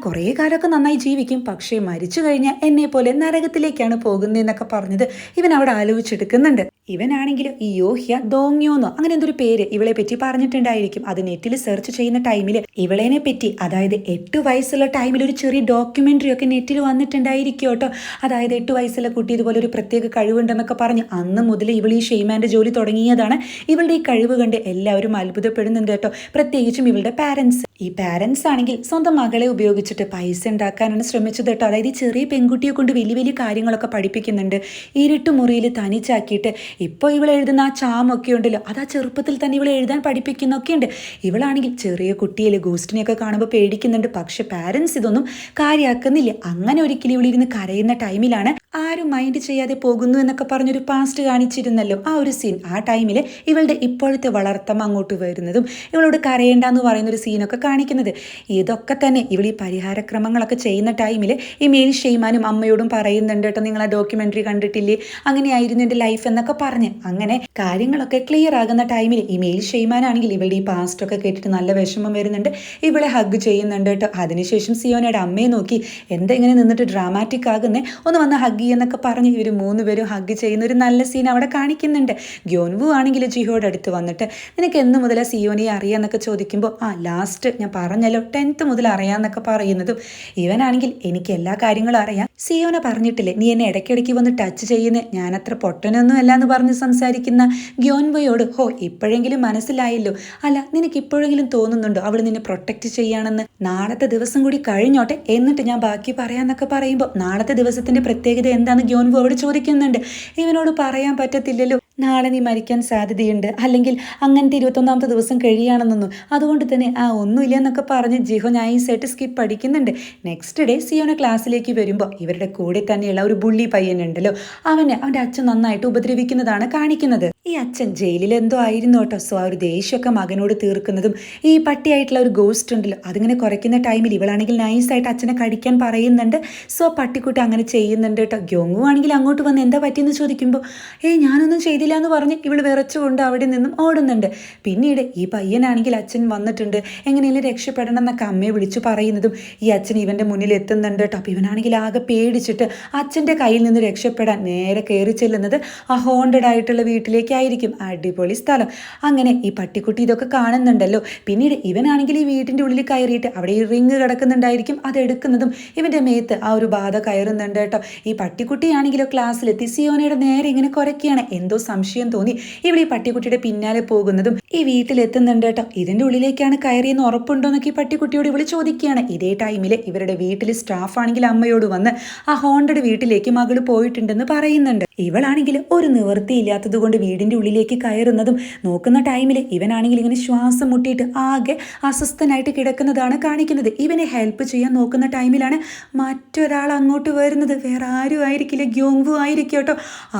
A: കുറേ കാലമൊക്കെ നന്നായി ജീവിക്കും. പക്ഷേ മരിച്ചു കഴിഞ്ഞാൽ എന്നെ പോലെ നരകത്തിലേക്കാണ് പോകുന്നതെന്നൊക്കെ പറഞ്ഞത് ഇവൻ അവിടെ ആലോചിച്ചെടുക്കുന്നുണ്ട്. ഇവനാണെങ്കിലും ഈ യോഹ്യ ദോങ്യോന്നോ അങ്ങനെ എന്തൊരു പേര് ഇവളെ പറ്റി പറഞ്ഞിട്ടുണ്ടായിരിക്കും. അത് നെറ്റിൽ സെർച്ച് ചെയ്യുന്ന ടൈമിൽ ഇവളേനെ പറ്റി അതായത് എട്ട് വയസ്സുള്ള ടൈമിൽ ഒരു ചെറിയ ഡോക്യുമെന്ററി ഒക്കെ നെറ്റിൽ വന്നിട്ടുണ്ടായിരിക്കും കേട്ടോ അതായത് എട്ട് വയസ്സുള്ള കുട്ടി ഇതുപോലെ ഒരു പ്രത്യേക കഴിവുണ്ടെന്നൊക്കെ പറഞ്ഞ് അന്ന് മുതൽ ഇവൾ ഈ ഷെയ്മാന്റെ ജോലി തുടങ്ങിയതാണ്. ഇവളുടെ ഈ കഴിവ് കണ്ട് എല്ലാവരും അത്ഭുതപ്പെടുന്നുണ്ട് കേട്ടോ. പ്രത്യേകിച്ചും ഇവളുടെ പാരൻസ് ഈ പാരൻസ് ആണെങ്കിൽ സ്വന്തം മകളെ ഉപയോഗിച്ചിട്ട് പൈസ ഉണ്ടാക്കാനാണ് ശ്രമിച്ചത് കേട്ടോ. അതായത് ഈ ചെറിയ പെൺകുട്ടിയെ കൊണ്ട് വലിയ വലിയ കാര്യങ്ങളൊക്കെ പഠിപ്പിക്കുന്നുണ്ട്. ഇരുട്ട് മുറിയിൽ തനിച്ചാക്കിയിട്ട് ഇപ്പോൾ ഇവൾ എഴുതുന്ന ആ ചാമൊക്കെ ഉണ്ടല്ലോ അത് ആ ചെറുപ്പത്തിൽ തന്നെ ഇവൾ എഴുതാൻ പഠിപ്പിക്കുന്നൊക്കെ ഉണ്ട്. ഇവളാണെങ്കിൽ ചെറിയ കുട്ടിയിലെ ഗോസ്റ്റിനെയൊക്കെ കാണുമ്പോൾ പേടിക്കുന്നുണ്ട്. പക്ഷെ പാരൻസ് ഇതൊന്നും കാര്യമാക്കുന്നില്ല അങ്ങനെ ഒരിക്കലും ഇവളിരുന്ന് കരയുന്ന ടൈമിലാണ് ആരും മൈൻഡ് ചെയ്യാതെ പോകുന്നു എന്നൊക്കെ പറഞ്ഞൊരു പാസ്റ്റ് കാണിച്ചിരുന്നല്ലോ. ആ ഒരു സീൻ ആ ടൈമിൽ ഇവളുടെ ഇപ്പോഴത്തെ വളർത്തം അങ്ങോട്ട് വരുന്നതും ഇവളോട് കരയേണ്ട എന്ന് പറയുന്ന ഒരു സീനൊക്കെ കാണിക്കുന്നത്. ഇതൊക്കെ തന്നെ ഇവൾ ഈ പരിഹാരക്രമങ്ങളൊക്കെ ചെയ്യുന്ന ടൈമിൽ ഈ മെയിൽ ഷെയ്മാനും അമ്മയോടും പറയുന്നുണ്ട് കേട്ടോ നിങ്ങൾ ആ ഡോക്യുമെന്ററി കണ്ടിട്ടില്ലേ? അങ്ങനെയായിരുന്നു എന്റെ ലൈഫ് എന്നൊക്കെ പറഞ്ഞ്. അങ്ങനെ കാര്യങ്ങളൊക്കെ ക്ലിയർ ആകുന്ന ടൈമിൽ ഈ മെയിൽ ഷെയ്മാനാണെങ്കിൽ ഇവളുടെ ഈ പാസ്റ്റൊക്കെ കേട്ടിട്ട് നല്ല വിഷമം വരുന്നുണ്ട്. ഇവളെ ഹഗ് ചെയ്യുന്നുണ്ട് കേട്ടോ. അതിനുശേഷം സിയോനയുടെ അമ്മയെ നോക്കി എന്താ ഇങ്ങനെ നിന്നിട്ട് ഡ്രാമാറ്റിക് ആകുന്നേ? ഒന്ന് വന്ന് ഹഗ് ചെയ്യുന്നൊക്കെ പറഞ്ഞ് ഇവർ മൂന്ന് പേരും ഹഗ് ചെയ്യുന്ന ഒരു നല്ല സീൻ അവിടെ കാണിക്കുന്നുണ്ട്. ഗ്യോൻവു ആണെങ്കിൽ ജിഹോയുടെ അടുത്ത് വന്നിട്ട് നിനക്ക് എന്ന് മുതൽ സിയോനെ അറിയാന്നൊക്കെ ചോദിക്കുമ്പോൾ ആ ലാസ്റ്റ് ഞാൻ പറഞ്ഞല്ലോ ടെൻത്ത് മുതൽ അറിയാമെന്നൊക്കെ പറയുന്നതും ഇവനാണെങ്കിൽ എനിക്ക് എല്ലാ കാര്യങ്ങളും അറിയാം. സിയോനെ പറഞ്ഞിട്ടില്ലേ നീ എന്നെ ഇടയ്ക്കിടയ്ക്ക് വന്ന് ടച്ച് ചെയ്യുന്നേ ഞാനത്ര പൊട്ടനൊന്നും അല്ല എന്ന് പറഞ്ഞ് സംസാരിക്കുന്ന ഗ്യോൻവയോട് ഹോ ഇപ്പോഴെങ്കിലും മനസ്സിലായല്ലോ. അല്ല നിനക്ക് ഇപ്പോഴെങ്കിലും തോന്നുന്നുണ്ടോ അവൾ നിന്നെ പ്രൊട്ടക്റ്റ് ചെയ്യാണെന്ന്? നാളത്തെ ദിവസം കൂടി കഴിഞ്ഞോട്ടെ എന്നിട്ട് ഞാൻ ബാക്കി പറയാന്നൊക്കെ പറയുമ്പോൾ നാളത്തെ ദിവസത്തിന്റെ പ്രത്യേകത എന്താണെന്ന് ഗ്യോൻവു അവിടെ ചോദിക്കുന്നുണ്ട്. ഇവനോട് പറയാൻ പറ്റത്തില്ലല്ലോ. നാളെ നീ മരിക്കാൻ സാധ്യതയുണ്ട്. അല്ലെങ്കിൽ അങ്ങനത്തെ ഇരുപത്തൊന്നാമത്തെ ദിവസം കഴിയുകയാണെന്നൊന്നും. അതുകൊണ്ട് തന്നെ ആ ഒന്നുമില്ല എന്നൊക്കെ പറഞ്ഞ് ജിഹോ നൈസായിട്ട് സ്കിപ്പ് പഠിക്കുന്നുണ്ട്. നെക്സ്റ്റ് ഡേ സിയോന ക്ലാസ്സിലേക്ക് വരുമ്പോൾ ഇവരുടെ കൂടെ തന്നെയുള്ള ഒരു ബുള്ളി പയ്യനുണ്ടല്ലോ. അവനെ അവന്റെ അച്ഛൻ നന്നായിട്ട് ഉപദ്രവിക്കുന്നതാണ് കാണിക്കുന്നത്. ഈ അച്ഛൻ ജയിലിൽ എന്തോ ആയിരുന്നു കേട്ടോ. സോ ആ ഒരു ദേഷ്യമൊക്കെ മകനോട് തീർക്കുന്നതും. ഈ പട്ടിയായിട്ടുള്ള ഒരു ഗോസ്റ്റ് ഉണ്ടല്ലോ. അതിങ്ങനെ കുറയ്ക്കുന്ന ടൈമിൽ ഇവളാണെങ്കിൽ നൈസായിട്ട് അച്ഛനെ കടിക്കാൻ പറയുന്നുണ്ട്. സോ പട്ടിക്കുട്ടി അങ്ങനെ ചെയ്യുന്നുണ്ട് കേട്ടോ. ഗ്യോങ്ങു ആണെങ്കിൽ അങ്ങോട്ട് വന്ന് എന്താ പറ്റിയെന്ന് ചോദിക്കുമ്പോൾ ഏയ് ഞാനൊന്നും ചെയ്തില്ല എന്ന് പറഞ്ഞ് ഇവൾ വിറച്ചുകൊണ്ട് അവിടെ നിന്നും ഓടുന്നുണ്ട്. പിന്നീട് ഈ പയ്യനാണെങ്കിൽ അച്ഛൻ വന്നിട്ടുണ്ട്. എങ്ങനെയെങ്കിലും രക്ഷപ്പെടണം എന്നൊക്കെ അമ്മയെ വിളിച്ചു പറയുന്നതും ഈ അച്ഛൻ ഇവന്റെ മുന്നിൽ എത്തുന്നുണ്ട് കേട്ടോ. അപ്പോൾ ഇവനാണെങ്കിൽ ആകെ പേടിച്ചിട്ട് അച്ഛന്റെ കയ്യിൽ നിന്ന് രക്ഷപ്പെടാൻ നേരെ കയറി ചെല്ലുന്നത് ആ ഹോണ്ടഡ് ആയിട്ടുള്ള വീട്ടിലേക്കായിരിക്കും. അടിപൊളി സ്ഥലം. അങ്ങനെ ഈ പട്ടിക്കുട്ടി ഇതൊക്കെ കാണുന്നുണ്ടല്ലോ. പിന്നീട് ഇവനാണെങ്കിൽ ഈ വീട്ടിന്റെ ഉള്ളിൽ കയറിയിട്ട് അവിടെ ഈ റിങ് കിടക്കുന്നുണ്ടായിരിക്കും. അതെടുക്കുന്നതും ഇവന്റെ മേത്ത് ആ ഒരു ബാധ കയറുന്നുണ്ട് കേട്ടോ. ഈ പട്ടിക്കുട്ടിയാണെങ്കിലോ ക്ലാസ്സിലെത്തി സിയോനയുടെ നേരെ ഇങ്ങനെ കുറയ്ക്കുകയാണ് എന്തോ സംശയം തോന്നി. ഇവിടെ ഈ പട്ടിക്കുട്ടിയുടെ പിന്നാലെ പോകുന്നതും ഈ വീട്ടിലെത്തുന്നുണ്ട് കേട്ടോ. ഇതിന്റെ ഉള്ളിലേക്കാണ് കയറിയെന്ന് ഉറപ്പുണ്ടോ എന്നൊക്കെ ഈ പട്ടിക്കുട്ടിയോട് ഇവൾ ചോദിക്കുകയാണ്. ഇതേ ടൈമിൽ ഇവരുടെ വീട്ടിൽ സ്റ്റാഫ് ആണെങ്കിൽ അമ്മയോട് വന്ന് ആ ഹോണ്ടഡ് വീട്ടിലേക്ക് മകൾ പോയിട്ടുണ്ടെന്ന് പറയുന്നുണ്ട്. ഇവളാണെങ്കിൽ ഒരു നിവൃത്തിയില്ലാത്തത് കൊണ്ട് വീടിന്റെ ഉള്ളിലേക്ക് കയറുന്നതും നോക്കുന്ന ടൈമിൽ ഇവനാണെങ്കിൽ ഇങ്ങനെ ശ്വാസം മുട്ടിയിട്ട് ആകെ അസ്വസ്ഥനായിട്ട് കിടക്കുന്നതാണ് കാണിക്കുന്നത്. ഇവനെ ഹെൽപ്പ് ചെയ്യാൻ നോക്കുന്ന ടൈമിലാണ് മറ്റൊരാൾ അങ്ങോട്ട് വരുന്നത്. വേറെ ആരും ആയിരിക്കില്ല. ഗ്യോങ്വു ആയിരിക്കും കേട്ടോ.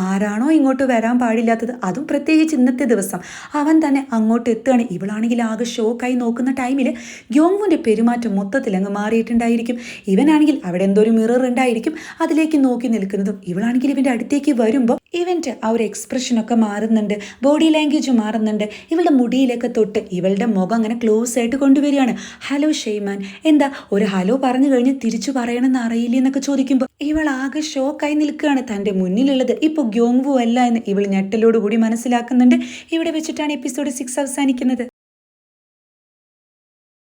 A: ആരാണോ ഇങ്ങോട്ട് വരാൻ പാടില്ലാത്തത് അതും പ്രത്യേകിച്ച് ഇന്നത്തെ ദിവസം. അവൻ തന്നെ അങ്ങോട്ട് എത്തുകയാണ്. ഇവളാണെങ്കിൽ ആകെ ഷോക്കായി നോക്കുന്ന ടൈമിൽ ഗ്യോങ്വുവിന്റെ പെരുമാറ്റം മൊത്തത്തിൽ അങ്ങ് മാറിയിട്ടുണ്ടായിരിക്കും. ഇവനാണെങ്കിൽ അവിടെ എന്തോ ഒരു മിറർ ഉണ്ടായിരിക്കും. അതിലേക്ക് നോക്കി നിൽക്കുന്നതും ഇവളാണെങ്കിൽ ഇവന്റെ അടുത്തേക്ക് വരുമ്പോൾ ഇവന്റെ ആ ഒരു എക്സ്പ്രഷനൊക്കെ മാറുന്നുണ്ട്. ബോഡി ലാംഗ്വേജ് മാറുന്നുണ്ട്. ഇവളുടെ മുടിയിലൊക്കെ തൊട്ട് ഇവളുടെ മുഖം അങ്ങനെ ക്ലോസ് ആയിട്ട് കൊണ്ടുവരികയാണ്. ഹലോ ഷെയ്മാൻ എന്താ ഒരു ഹലോ പറഞ്ഞു കഴിഞ്ഞ് തിരിച്ചു പറയണമെന്ന് അറിയില്ല എന്നൊക്കെ ചോദിക്കുമ്പോൾ ഇവൾ ആകെ ഷോക്കായി നിൽക്കുകയാണ്. തന്റെ മുന്നിലുള്ളത് ഇപ്പോൾ ഗ്യോങ്വു അല്ല എന്ന് ഇവൾ ഞെട്ടലോടുകൂടി മനസ്സിലാക്കുന്നുണ്ട്. ഇവിടെ വെച്ചിട്ടാണ് എപ്പിസോഡ് സിക്സ് അവസാനിക്കുന്നത്.